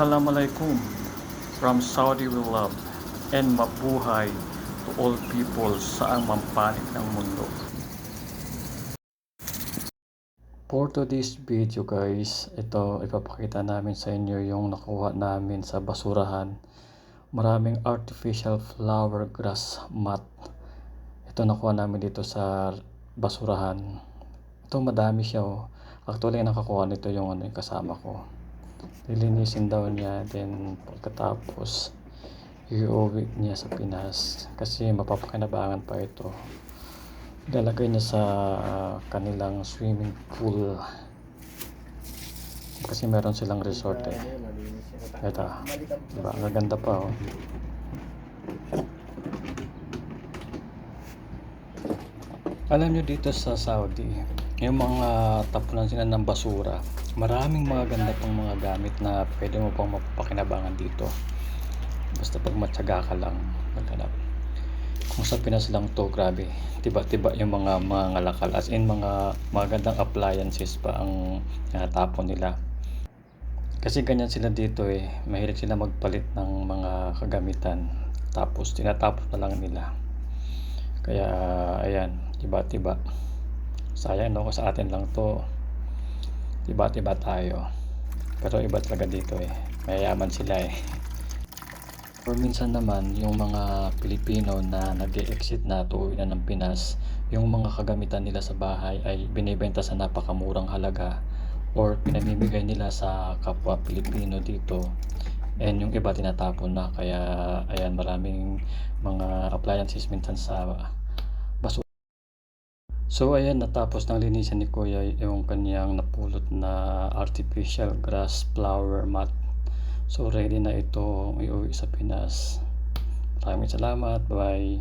Assalamualaikum from Saudi we love and mabuhay to all people sa ang mampanig ng mundo. For today's video guys, ito ipapakita namin sa inyo yung nakuha namin sa basurahan. Maraming artificial flower grass mat. Ito nakuha namin dito sa basurahan. Ito madami siya oh. Actually nakakuha nito yung ano yung kasama ko. Lilinisin daw niya then pagkatapos iuwi niya sa Pinas kasi mapapakinabangan pa ito. Ilalagay niya sa kanilang swimming pool. Kasi meron silang resort eh. Ito, diba? Ang ganda pa oh. Alam nyo dito sa Saudi, yung mga tapunan sila ng basura, maraming mga ganda pang mga gamit na pwede mo pang mapapakinabangan dito. Basta pag matyaga ka lang, maghanap. Kung sa Pinas lang to, grabe. Tiba-tiba yung mga mga ngalakal. As in, mga magandang appliances pa ang natapon nila. Kasi ganyan sila dito eh. Mahilig sila magpalit ng mga kagamitan. Tapos tinatapos na lang nila. Kaya ayan, tiba-tiba. Sayang no, sa atin lang to. Tiba-tiba tayo. Pero iba talaga dito eh. Mayayaman sila eh. Or minsan naman, yung mga Pilipino na nag exit na tuuwi na ng Pinas, yung mga kagamitan nila sa bahay ay binibenta sa napakamurang halaga or pinamimigay nila sa kapwa Pilipino dito. And yung iba tinatapon na kaya ayan maraming mga appliances minsan sa. So ayan natapos ng linisan ni Kuya yung kanyang napulot na artificial grass flower mat. So ready na ito iuwi sa Pinas. Maraming salamat. Bye.